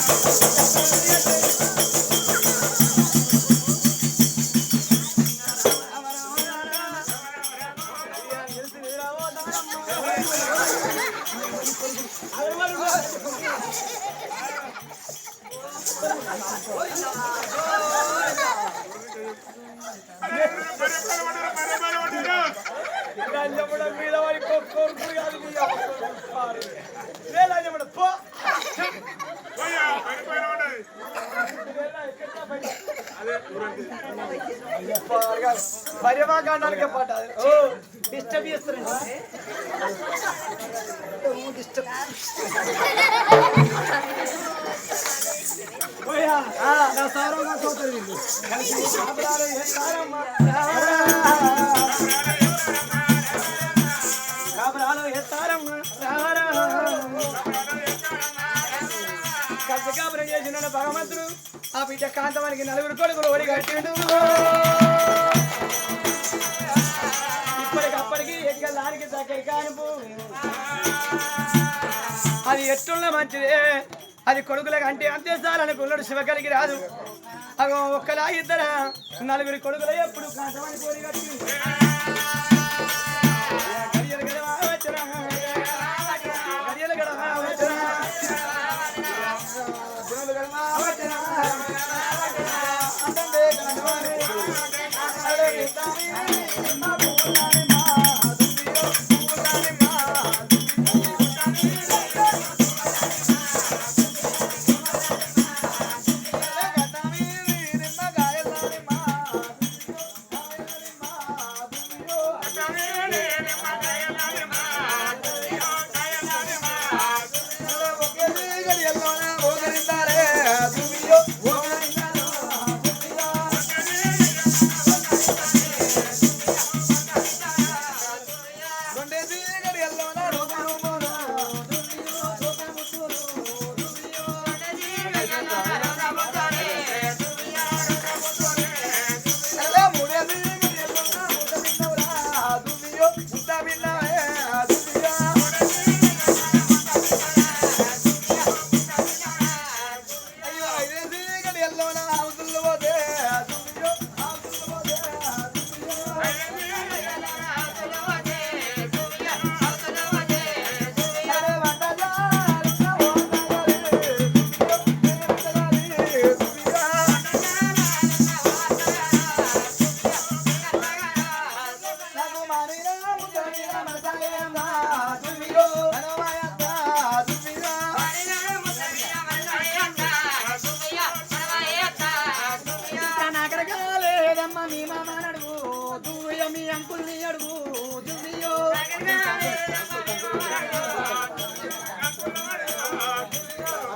Música పర్యవాకాండానికి పాట డిస్టర్బ్ చేస్తారండి డిస్టర్బ్ నా ఎత్తారమ్మ. చేసిన భగవంతుడు ఆ బిడ్డ కాంతవానికి నలుగురు కొడుకులు ఒడి కట్టిండు. ఇప్పటికప్పటికి ఎక్కడ దానికి దగ్గర కానుపు. అది ఎట్టున్న మంచిదే. అది కొడుకులకు అంటే అంతే సార్ అనుకున్నాడు శివకలికి రాదు. అగో ఒక్కలా ఇద్దరా నలుగురి కొడుకులు ఎప్పుడు కాంతవానికి కోరి అంతందే గడవారే,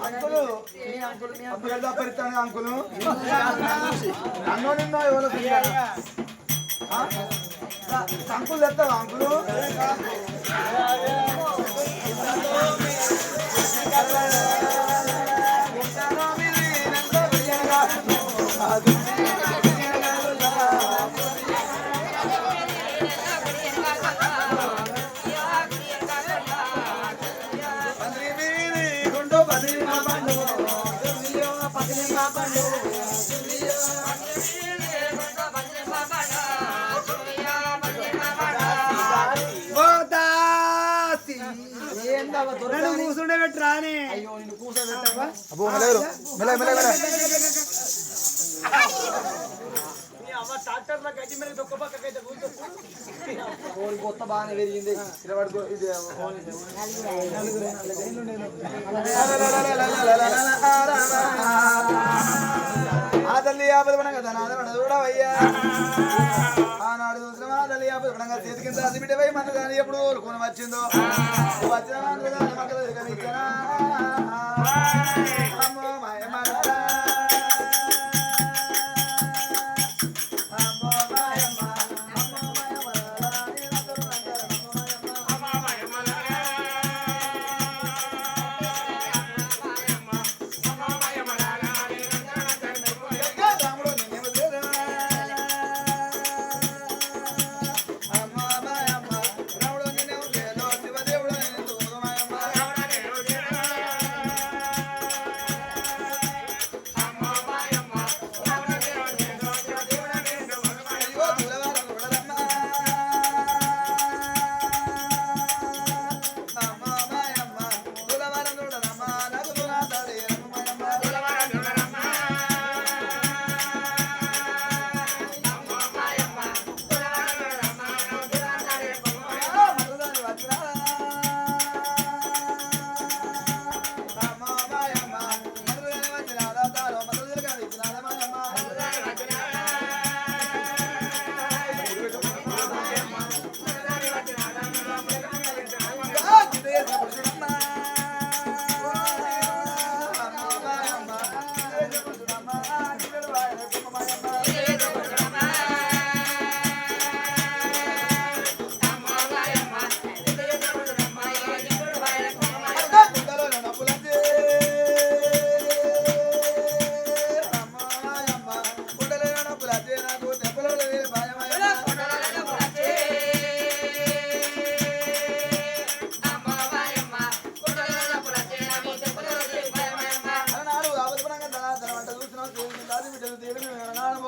అంకులు అంకులు పెడతాను అంకులు. అన్నో నిన్నో ఎవరో అంకులు తెస్తావా అంకులు? కూర్చుండే పెట్టి రాని అయ్యో నిన్ను కూర్చోబెట్టావా అబ్బో. మెల్లగరు మెల్ల మెల్ల మెల్ల ట్రాక్టర్ల గడ్డి మీద దొక్క పక్కకైతే కూర్చో. కోడి కొత్త బాగానే పెరిగింది. ఇది ఆ తల్లి ఆపద తన ఆదరణ చూడవయ్యా ఆనాడు చూసిన ఆ తల్లి ఆపద పడంగా చేతి కింద అది మన ఎప్పుడు వచ్చిందో. వచ్చిన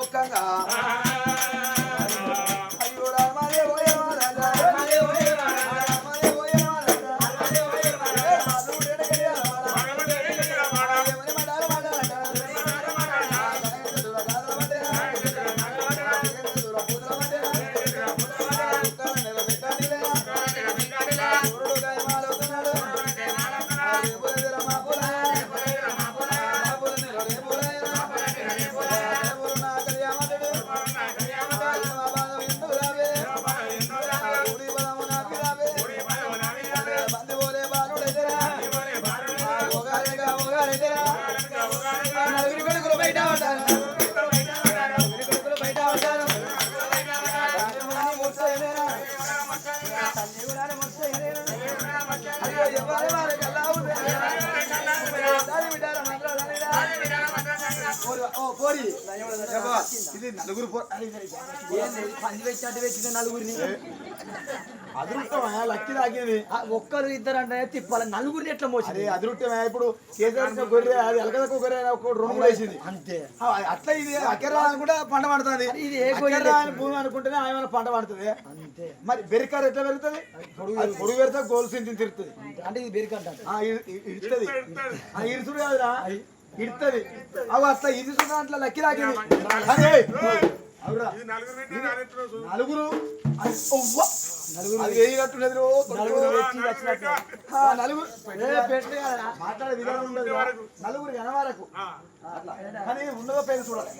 మొక్కంగా ఇది నలుగురు పో అది ఇది. పంది పెట్టినట్టు పెట్టిన నలుగురిని? అదృష్టమా లక్కి ఒక్కరు ఇద్దరు అంటే తిప్పాలి. నలుగురిని ఎట్లా మోసింది? అదృష్టమే ఇప్పుడు కేసీఆర్ గొర్రె అది ఎలకదకు గొర్రె ఒక రెండు మూడు వేసింది. అంతే. అట్లా ఇది అక్కరా కూడా పంట పడుతుంది. ఇది ఏ భూమి అనుకుంటేనే ఆయన పంట పడుతుంది. అంతే. మరి బెరికారు ఎట్లా పెరుగుతుంది? పొడుగు పెడితే గోల్ సింతి తిరుగుతుంది. అంటే ఇది బెరికంటారు ఇడుతుంది ఇడుచుడు కాదురా. ఇడుతుంది. అవి అట్లా ఇది అట్లా లక్కి అదే. అవురా. నలుగురు. నలుగురు. కట్టున్నది రో, నలుగురు. మాట్లాడే విధానం ఉండదు. నలుగురు కానీ ఉన్నదో పేరు చూడాలి.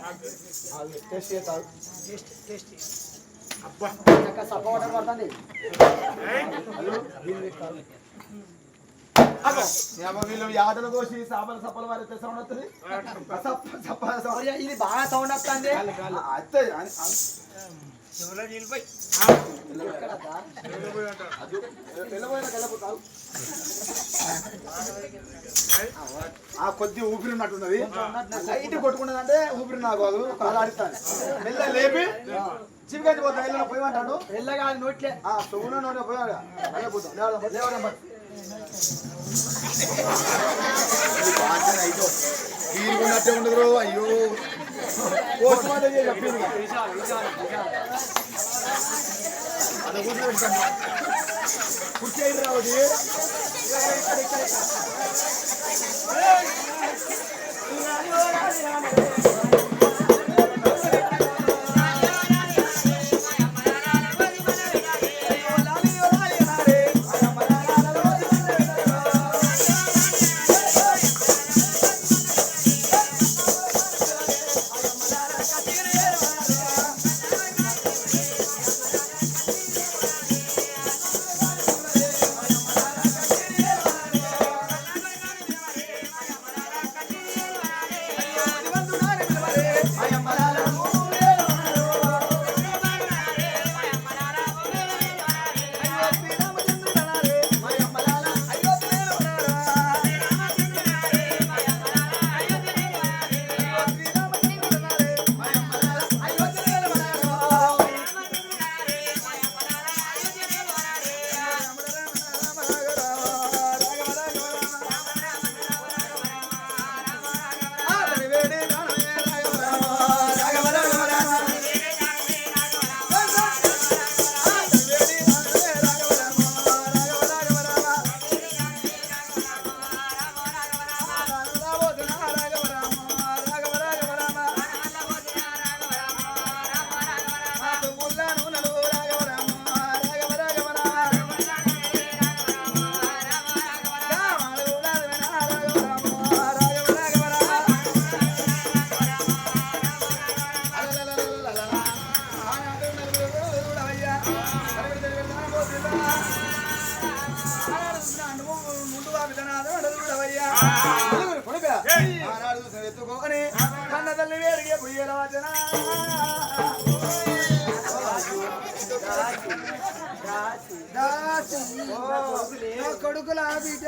అది టెస్ట్ చేస్తారు టేస్ట్ టేస్ట్. చక్కగా సపోర్ట్ పడుతుంది. వీళ్ళు యాదల కోసి సాపల సప్పల వారి సౌండ్ వస్తుంది సప్ప సప్ప సౌండ్ మరి ఇది బాగా సౌండ్ వస్తుంది అత్తే అని- అది వెళ్ళబోయినా వెళ్ళబోతావు ఆ. కొద్ది ఊపిరి ఉన్నట్టున్నది. లైట్ కొట్టుకున్నదంటే ఊపిరి నాకు అది కాలాడుతాను మెల్ల లేపి చివిగంటి పోతా వెళ్ళిన పోయమంటాడు వెళ్ళగా నోట్లే. ఆ సొమ్మున నోట పోయాడు పోతాం. ఉండదు అయ్యో పోస్ట్ మార్టం చేసి చెప్పింది అది కూర్చోబెట్టాను కుర్చీ అయింది రావది ఎత్తుకోని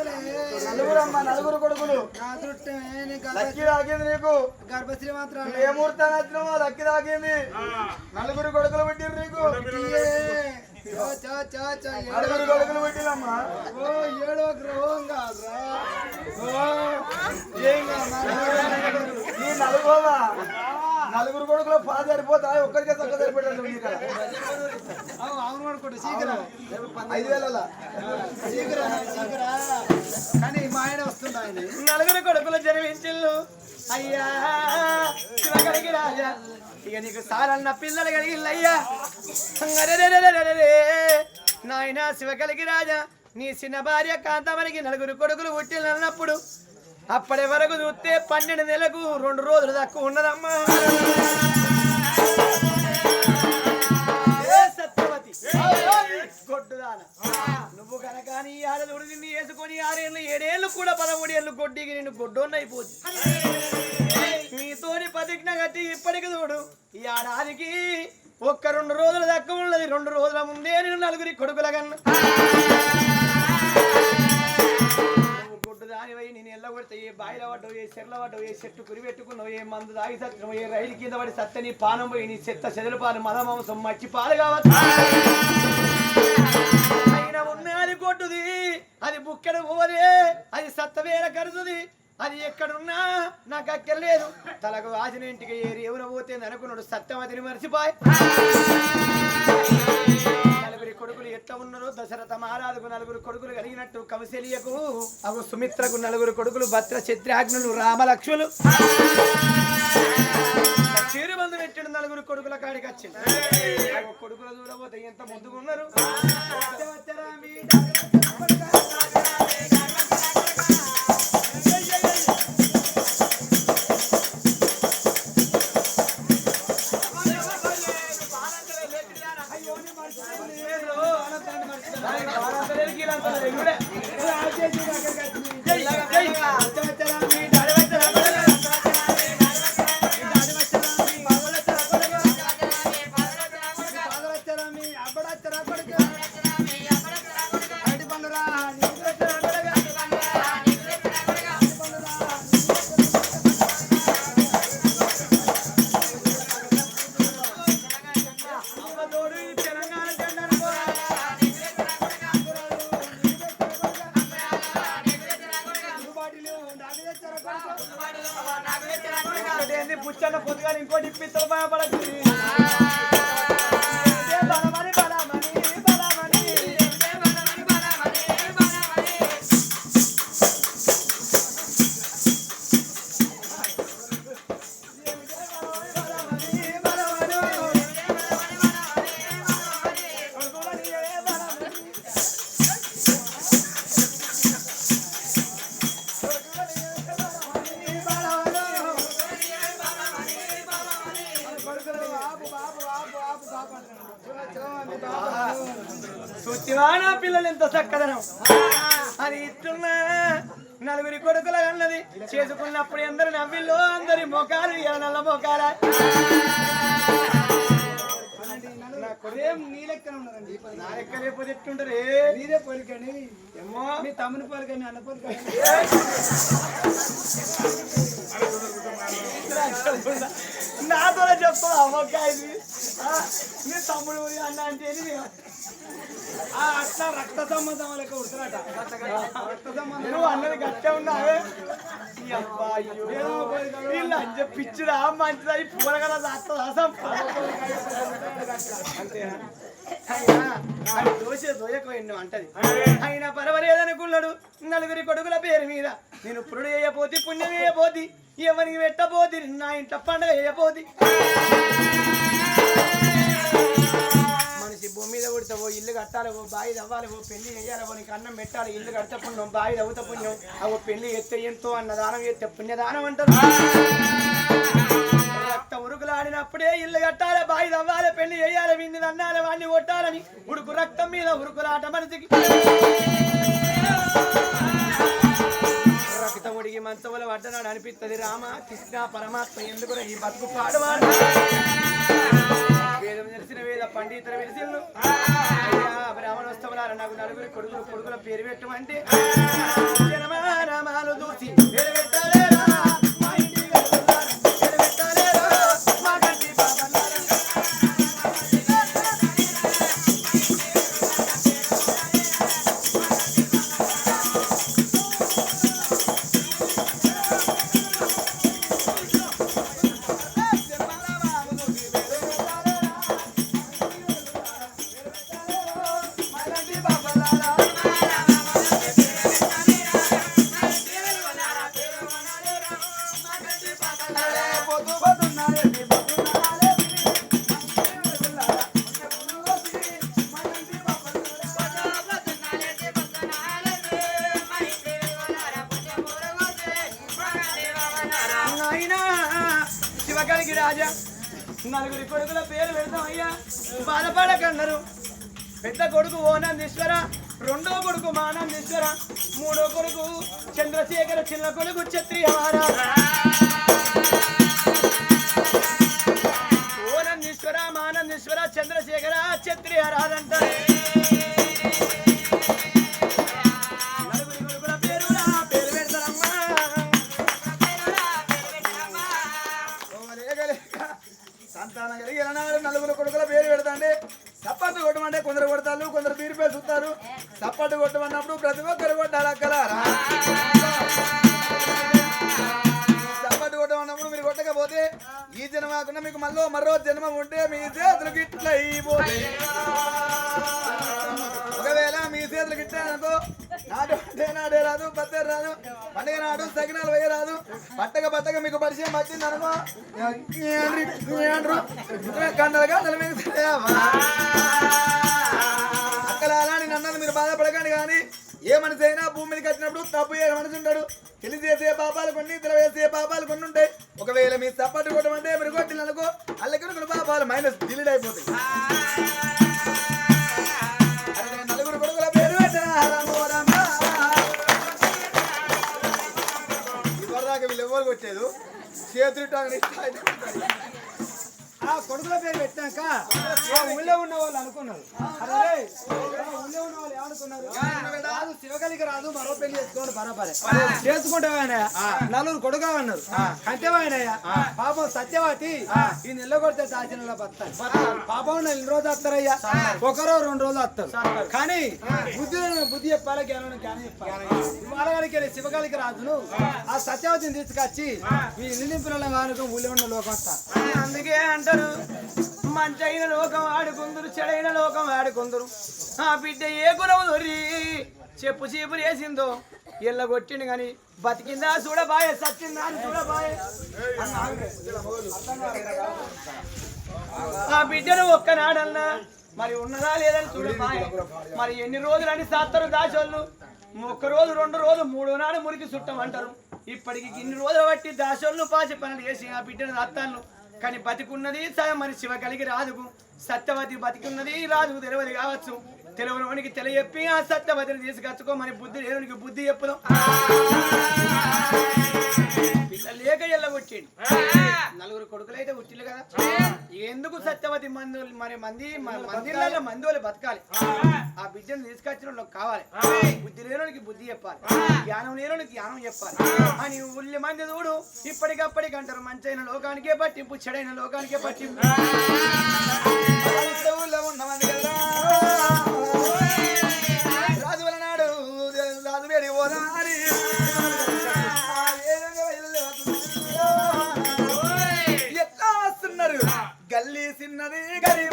బిడ్డలే నలుగురు అమ్మ నలుగురు కొడుకులు లక్కి తాకింది నీకు. గర్భశ్రీ మాత్రం ఏ ముహూర్తాన్ని వచ్చినావో? లక్కి తాకింది నలుగురు కొడుకులు పుట్టిరు నీకు. నలుగురు కొడుకులు పుట్టినమ్మా ఓ ఏడో గ్రహం కాదురా. ఓ ఏం కాదు నలుగోవా? నలుగురు కొడుకులో పాలు సరిపోతా ఒక్కరికే ఉంది ఇక్కడ. అవును అనుకోండి శీఘ్రం. ఐదు వేల శీఘ్రం శీఘ్రం. కానీ మా ఆయన వస్తుండ ఆయన. నలుగురు కొడుకులు జన్మించిల్లు అయ్యా శివగలిగి రాజా. ఇక నీకు సారన్న పిల్లలు కలిగిల్లయ్యా. నాయనా శివగలిగి రాజా. నీ చిన్న భార్య కాంతమనికి నలుగురు కొడుకులు పుట్టినప్పుడు అప్పటి వరకు చూస్తే పన్నెండు నెలకు రెండు రోజులు తక్కువ ఉన్నదమ్మా. సత్యవతి? గొడ్డుదాన? నువ్వు కనుక నీ ఆడదుడు నిన్ను వేసుకొని ఆరేళ్ళు ఏడేళ్ళు కూడా పదమూడు ఏళ్ళు గొడ్డికి నిన్ను గొడ్డోన్నైపోతుంది నీతోని ప్రతిజ్ఞ కట్టి ఇప్పటికి చూడు ఈ ఆడానికి ఒక్క రెండు రోజులు తక్కువ ఉన్నది రెండు రోజుల ముందే నేను నలుగురి కొడుకుల కన్నా. దానివై నేను ఎల్లగొడితే ఏ బాయిల పడ్డవు ఏ చెర్ల పడ్డవు ఏ చెట్టు కురి పెట్టుకున్నావు ఏ మందు దాగి సత్యం ఏ రైలు కింద పడి సత్త నీ పానం పోయి నీ చెత్త చెదలు పాలు మద మాంసం మచ్చి పాలు కావచ్చు. అయినా ఉన్నది కొట్టుది అది బుక్కెడ పోవదే అది సత్తవేర కరుతుంది అది ఎక్కడున్నా నాకు అక్కర్లేదు తలకు వాసిన ఇంటికి ఏరి ఎవరు పోతే అనుకున్నాడు సత్యవతిని మర్చిపోయి. నలుగురి కొడుకులు ఎట్లా ఉన్నారు దశరథ మహారాజుకు నలుగురు కొడుకులు కలిగినట్టు కౌశల్యకు అవు సుమిత్రకు నలుగురు కొడుకులు భద్ర చిత్రాగ్నులు రామలక్ష్ములు చీరుబందు పెట్టిన నలుగురు కొడుకుల కాడికి వచ్చింది. కొడుకుల కొడుకులు ఎంత ముందుకున్నారు చక్కదనం. అది ఇస్తున్నా. నలుగురి కొడుకుల అన్నది చేసుకున్నప్పుడు అందరు నవ్విల్లో అందరి మొఖాలు నల్ల మొఖాల నా కొడుకు నా లెక్క లేకపోతే ఎట్టుంటారే మీరే పోలికని ఏమో మీ తమ్ముని పోలికని అన్న పోలికని నాతోనే చెప్తా అమ్మకాయ నీ తమ్ముడు ఊరి అన్న అంటే అట్లా రక్త సంబంధం లెక్క ఉడతారట రక్త సంబంధం నువ్వు అన్నది గట్టే ఉన్నావే. ఈ అబ్బా, అయ్యో. వీళ్ళు అంజ మంచిదా? ఈ పూలగల దాస్తా. అంతేనా? దోశ దోయకపోయిండు అంటది. అయినా పర్వాలేదనుకున్నాడు నలుగురి కొడుకుల పేరు మీద. నేను పురుడు వేయపోతి పుణ్యం వేయపోతి ఎవరికి పెట్టబోతి నా ఇంట్లో పండుగ వేయపోతి మనిషి భూమి మీద కొడతావో ఇల్లు కట్టాలవో బావి తవ్వాలి పెళ్ళి చేయాలవో నీకు అన్నం పెట్టాలి ఇల్లు కట్ట పుణ్యం బావి తవ్వుత పుణ్యం. అవో పెళ్ళి ఎత్తే ఎంతో అన్నదానం ఎత్తే పుణ్యదానం అంటారు. అత్త ఉరుకులాడినప్పుడే ఇల్లు కట్టాలి బావి తవ్వాలి పెళ్ళి చేయాలి వింది అన్నాలి వాడిని కొట్టాలని ఉడుకు రక్తం మీద ఉరుకులాట మనిషికి. రక్తం ఉడిగి మంచముల పడ్డనాడు అనిపిస్తుంది రామ కృష్ణ పరమాత్మ ఎందుకు ఈ బతుకు పాడవాడు? వేదం తెలిసిన వేద పండితుల విరిసిల్లు. బ్రాహ్మణోత్సవాలు నాకు నలుగురు కొడుకులు కొడుకుల పేరు పెట్టమంటే. రామాలు దూసి పేరు పెట్టాలి. కొడుకు మూడో కొడుకు చంద్రశేఖర చిన్న కొడుకు క్షత్రియహార పట్టింది అక్కడ అలాంటి నన్నది మీరు బాధపడకండి కానీ ఏ మనిషి అయినా భూమి మీద కట్టినప్పుడు తప్పు ఏ మనిషి ఉంటాడు తెలిసి చేసే పాపాలు కొన్ని ఇతర వేసే పాపాలు కొన్ని ఉంటాయి ఒకవేళ మీరు తప్పట్టు కొట్టమంటే మీరు కొట్టిన అనుకో అల్లకి పాపాలు మైనస్ డిలీట్ అయిపోతాయి. ఆ కొడుకుల పేరు పెట్టాక ఆ ఊళ్ళో ఉన్న వాళ్ళు అనుకున్నారు. అరే రాదు శివకలికి రాదు మరో పెళ్ళి చేసుకోండి బరాబరే. చేసుకుంటే నలుగురు కొడుకు అన్నారు కంటేవాయనయ్య పాపం సత్యవతి ఈ నెల కొడితే దాచిన బతాయి పాపం నెల రోజు వస్తారయ్యా ఒకరో రెండు రోజులు వస్తారు కానీ బుద్ధి బుద్ధి చెప్పాలి? జ్ఞానం జ్ఞానం చెప్పాలి? ఇవాళ గారికి శివకాలికి రాజును ఆ. సత్యవతిని తీసుకొచ్చి ఈ నిలింపుల వానుకు ఊళ్ళో ఉన్న లోకం అందుకే అంటారు. మంచైన లోకం ఆడుకుందరు చెడైన లోకం ఆడుకుందరు. ఆ బిడ్డ ఏ గుణము దొరి చెప్పు చీపులు వేసిందో? ఇళ్ళ కొట్టిండు గాని బతికిందా? చూడబాయ సచ్చిందా అని చూడబాయే. ఆ బిడ్డను ఒక్కనాడన్నా మరి ఉన్నదా లేదని చూడబాయ. మరి ఎన్ని రోజులు అని సాత్తరు దాచోళ్ళు? ఒక్క రోజు రెండు రోజు మూడో నాడు మురికి చుట్టమంటారు ఇప్పటికి ఇన్ని రోజులు బట్టి దాసోళ్ళు పాచి పనులు చేసి ఆ బిడ్డను దత్తాను కానీ బతికున్నది స- మరి శివ కలిగి రాదు. సత్యవతి బతికున్నది రాదు తెలియదు కావచ్చు. తెలియనివానికి తెలియజెప్పి ఆ సత్యవతిని తీసుకొచ్చుకో మరి బుద్ధి లేనునికి బుద్ధి చెప్పుదాం లేక ఎల్లగొచ్చాడు నలుగురు కొడుకులైతే పుట్టిలు కదా. ఎందుకు సత్యవతి మంది మరి మంది మందిళ్ళలో మంది వాళ్ళు బతకాలి? ఆ బిడ్డను తీసుకొచ్చిన వాళ్ళకి కావాలి బుద్ధి లేనునికి బుద్ధి చెప్పాలి. జ్ఞానం లేనునికి జ్ఞానం చెప్పాలి. అని ఉల్లి మంది చూడు ఇప్పటికప్పటికి అంటారు మంచైన లోకానికే పట్టింపు చెడైన లోకానికే పట్టింపు. ఉన్నమంది కదా. got it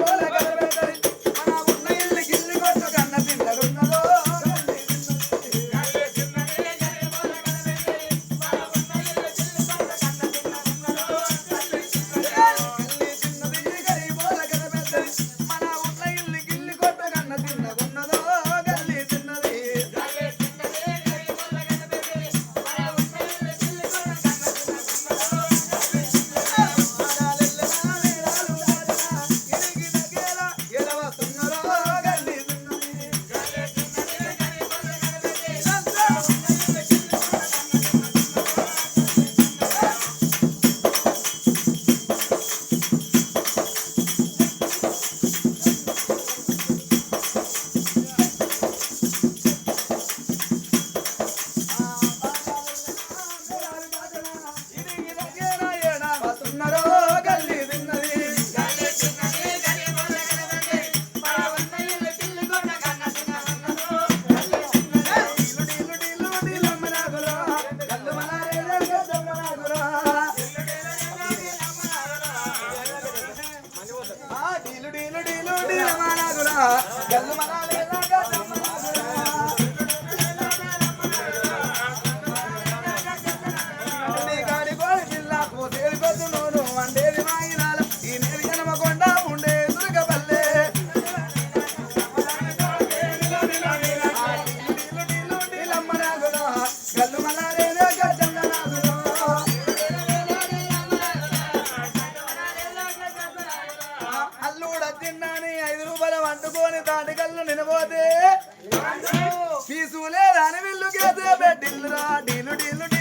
పీసు లేదా అని విల్లు కేసే బెడ్డిల్లురా డీలు డీలు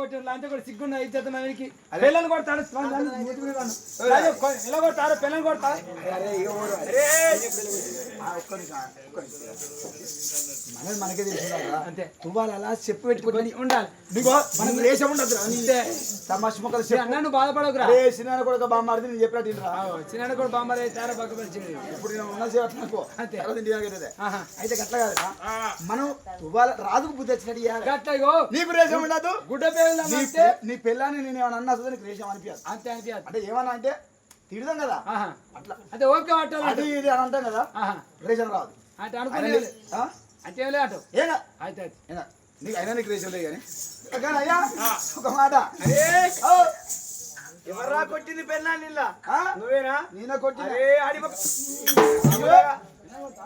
ওইটা లంచ కొడు సిగ్గున్న నవీనికి పిల్లని కొడతాడు ఎలా కొడతారు పిల్లని కొడతారు మనకే అంతే. తువ్వాలి అలా చెప్పు పెట్టుకుని ఉండాలి. నీకో మనకు లేచం ఉండదు అంతే. తమాష మొక్కలు ఈ చెప్పు. అన్న నువ్వు బాధపడకురా. సినిమా కూడా బామ్మాడితే నేను చెప్పినట్టు రా చిన్న కూడా బాంబర్ తారా పక్క పరిచింది ఇప్పుడు నేను ఉన్న అంతే. అయితే. గట్ల కాదు మనం తువ్వాల రాజుకు బుద్ధి వచ్చినట్టు. గట్ల నీకు రేషం ఉండదు. గుడ్డ పేగులు నీ అంతే నీ పిల్లని నేను ఏమన్నా అన్నా నీకు రేషం అనిపించదు అంతే అనిపించదు అంటే ఏమన్నా అంటే తిడదాం కదా? ఆహా. అట్లా. అంటే ఓకే పట్టాలి అది ఇది అని అంటాం కదా? ఆహా. రేషన్ రాదు. అంటే ఆ? అంటే ఏం లేదు అటు ఏనా? అయితే నీకు అయినా నీకు రేషన్ లేదు కానీ. కానీ అయ్యా ఒక మాట. ఎవర్రా కొట్టింది ఆ? నువ్వేనా? నేనే కొట్టిన?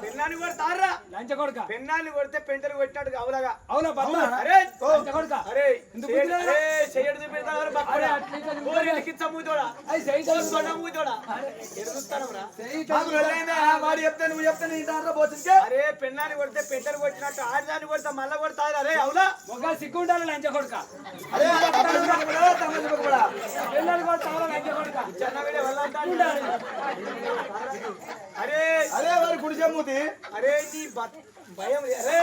పెన్నాన్ని కొడతారా లంచ కొడుక. పెన్నాన్ని కొడితే పెంటలు కొట్టినట్టు అవులగా అవునా పద్మ? అరే లంచ కొడుక? అరే? అరే చెయ్యడు చూపిస్తావా అరే, బక్కడా? అట్లా ఇట్లా ఓ, ఇంటికి ఇచ్చా మూతోడా? అది సైడ్ ఓ, సొండ మూతోడా? ఎదుగుతానవరా నాకు వెళ్ళైందా? వాడు చెప్తే నువ్వు చెప్తే నీ దాంట్లో పోతుందికే అరే పెన్నాన్ని కొడితే పెంటలు కొట్టినట్టు ఆడదాన్ని కొడితే మళ్ళా కొడతారు అరే అవులా ఒక సిగ్గు ఉండాలి లంచ కొడుక. అరే తారా లంచ కొడుక అరే అరే వాడు కుడి చెమ్ముతి అరే నీ భయం అరే.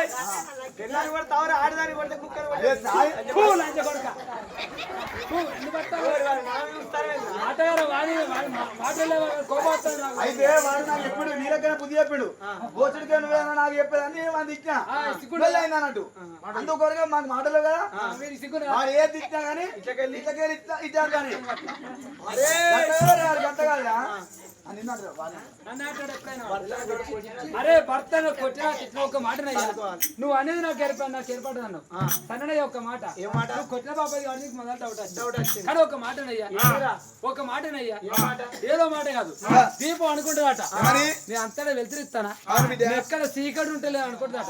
కుక్కలు నాకు. అయితే వాడు నాకు ఎప్పుడు నీలకైనా బుద్ధి చెప్పాడు. బోచుడికే నువ్వేనా నాకు తిట్టినా? ఆ, సిగ్గుండా. వెళ్ళైంది అన్నట్టు. అందుకొరగా మాకు మాటలు కదా. వాడు ఏ తిట్టినా కానీ ఇట్లకెళ్ళి. ఇట్లకెళ్ళి ఇట్లా ఇట్లా కానీ అరే. గంట కాదా అరే భర్త కొట్టినా తిట్టిన ఒక మాట నువ్వు అనేది నాకు ఏర్పడి నాకు ఏర్పడదు అన్నావు. తననే ఒక మాట. ఏం మాట? నువ్వు కొట్టిన బాబాయ్ నీకు మొదలు డౌట్. కానీ ఒక మాట ఒక మాటనయ్యా మాట? ఏదో మాట కాదు. దీపం అనుకుంటుందట నేను అంతటా వెళ్తురిస్తానా. ఎక్కడ సీకటి ఉంటలే అనుకుంటుందట